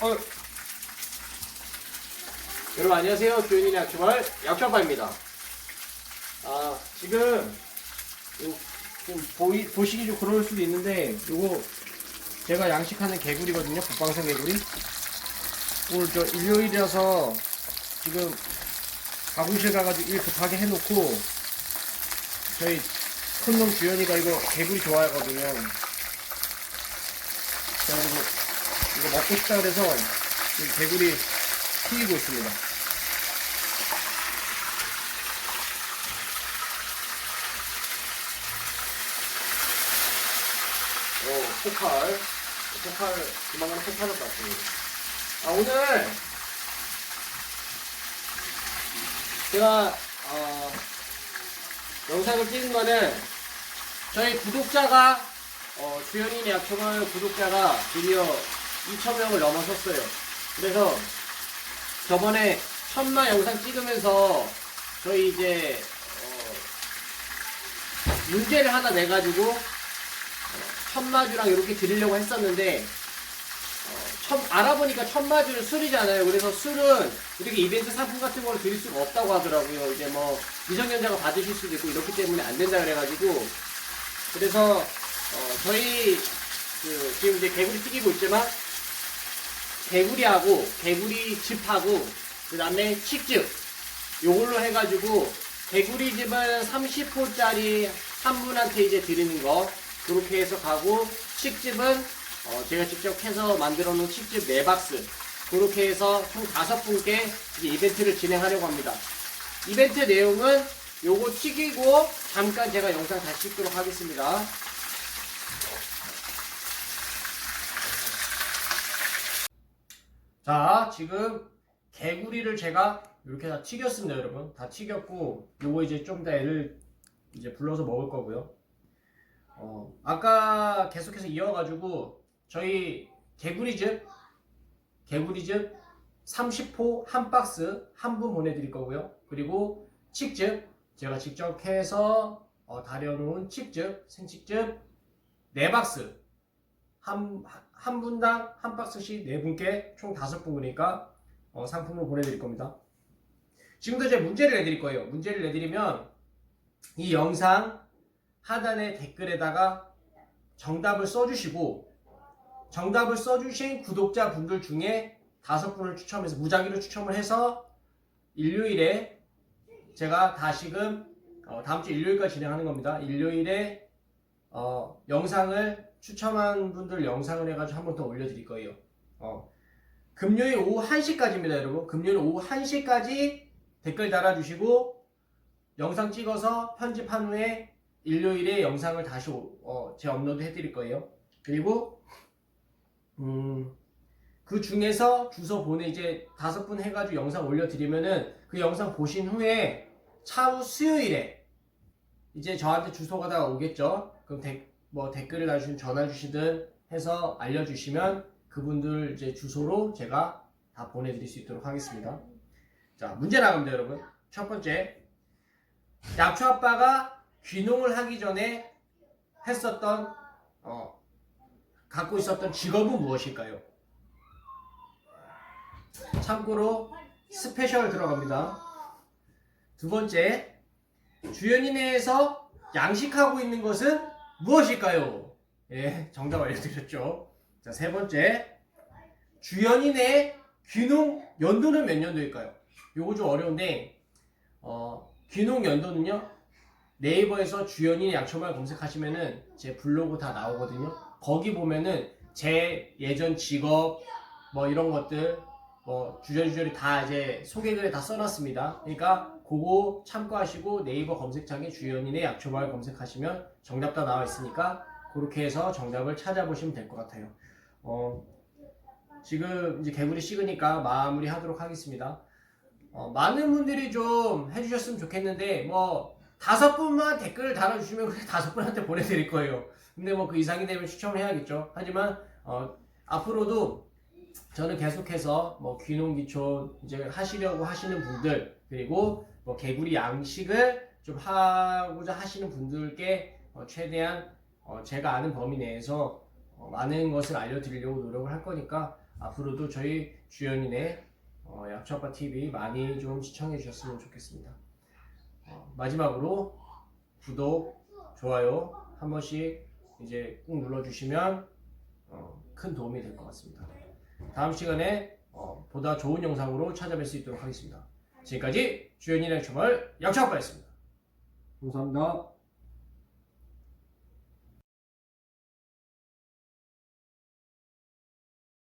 어. 여러분 안녕하세요. 교인의 약초말 약초아빠입니다. 아 지금 요, 좀 보이, 보시기 좀 그럴 수도 있는데 요거 제가 양식하는 개구리거든요. 북방산 개구리. 오늘 저 일요일이라서 지금 가공실 가가지고 일 급하게 해놓고 저희 큰놈 주연이가 이거 개구리 좋아하거든요. 그래가지고 이거 먹고 싶다 그래서 지금 개구리 튀기고 있습니다. 어, 폭발. 폭발, 조만간 폭발할 것 같습니다. 아, 오늘 제가, 어, 영상을 찍은 거는 저희 구독자가, 어, 주연이네 약초마을 구독자가 드디어 2,000명을 넘어섰어요. 그래서 저번에 천마 영상 찍으면서 저희 이제, 어, 문제를 하나 내가지고 천마주랑 이렇게 드리려고 했었는데 어, 천- 알아보니까 천마주는 술이잖아요. 그래서 술은 이렇게 이벤트 상품 같은 거를 드릴 수가 없다고 하더라고요. 이제 뭐 미성년자가 받으실 수도 있고 이렇기 때문에 안 된다 그래가지고 그래서 어, 저희 그 지금 이제 개구리 튀기고 있지만 개구리하고 개구리 즙하고 그 다음에 칡즙 요걸로 해가지고 개구리 즙은 30호짜리 한 분한테 이제 드리는 거 그렇게 해서 가고 칡즙은 어, 제가 직접 해서 만들어 놓은 칡즙 4박스 그렇게 해서 총 다섯 분께 이제 이벤트를 진행하려고 합니다. 이벤트 내용은 요거 튀기고 잠깐 제가 영상 다시 찍도록 하겠습니다. 자, 지금 개구리를 제가 이렇게 다 튀겼습니다, 여러분. 다 튀겼고, 요거 이제 좀 더 애를 이제 불러서 먹을 거고요. 어, 아까 계속해서 이어가지고, 저희 개구리즙, 개구리즙 30호 한 박스 한 분 보내드릴 거고요. 그리고 칡즙, 제가 직접 해서 어, 다려놓은 칡즙, 생칡즙 4박스 한, 한 분당 한 박스씩 네 분께 총 다섯 분이니까 어, 상품으로 보내드릴 겁니다. 지금도 이제 문제를 내드릴 거예요. 문제를 내드리면 이 영상 하단의 댓글에다가 정답을 써주시고 정답을 써주신 구독자 분들 중에 다섯 분을 추첨해서 무작위로 추첨을 해서 일요일에 제가 다시금 어, 다음 주 일요일까지 진행하는 겁니다. 일요일에 어, 영상을 추첨한 분들 영상을 해가지고 한 번 더 올려드릴 거예요. 어, 금요일 오후 1시까지입니다, 여러분. 금요일 오후 1시까지 댓글 달아주시고 영상 찍어서 편집한 후에 일요일에 영상을 다시 오- 어, 재업로드 해드릴 거예요. 그리고 음, 그 중에서 주소 보내 이제 다섯 분 해가지고 영상 올려드리면은 그 영상 보신 후에 차후 수요일에 이제 저한테 주소가 다 오겠죠. 그럼 댓- 뭐 댓글을 달주시든 전화 주시든 해서 알려주시면 그분들 이제 주소로 제가 다 보내드릴 수 있도록 하겠습니다. 자 문제 나갑니다 여러분. 첫 번째 약초 아빠가 귀농을 하기 전에 했었던 어, 갖고 있었던 직업은 무엇일까요? 참고로 스페셜 들어갑니다. 두 번째 주연이 내에서 양식하고 있는 것은 무엇일까요? 예, 정답 알려드렸죠. 자, 세 번째. 주연이 내 귀농 연도는 몇 년도일까요? 요거 좀 어려운데, 어, 귀농 연도는요, 네이버에서 주연이 약초말 검색하시면은 제 블로그 다 나오거든요. 거기 보면은 제 예전 직업, 뭐 이런 것들, 뭐 주저주저리 다 이제 소개글에 다 써놨습니다. 그러니까 그거 참고하시고 네이버 검색창에 주연인의 약초마을 검색하시면 정답 다 나와 있으니까 그렇게 해서 정답을 찾아보시면 될 것 같아요. 어, 지금 이제 개구리 식으니까 마무리 하도록 하겠습니다. 어, 많은 분들이 좀 해주셨으면 좋겠는데 뭐 다섯 분만 댓글을 달아주시면 그냥 다섯 분한테 보내드릴 거예요. 근데 뭐 그 이상이 되면 추첨을 해야겠죠. 하지만 어, 앞으로도 저는 계속해서 뭐 귀농귀촌 이제 하시려고 하시는 분들 그리고 뭐 개구리 양식을 좀 하고자 하시는 분들께 어, 최대한 어, 제가 아는 범위 내에서 어, 많은 것을 알려드리려고 노력을 할 거니까 앞으로도 저희 주연인의 어, 약초아빠 TV 많이 좀 시청해 주셨으면 좋겠습니다. 어, 마지막으로 구독, 좋아요 한 번씩 이제 꾹 눌러주시면 어, 큰 도움이 될 것 같습니다. 다음 시간에 어, 보다 좋은 영상으로 찾아뵐 수 있도록 하겠습니다. 지금까지 주연인의 주말 약초아빠였습니다. 감사합니다.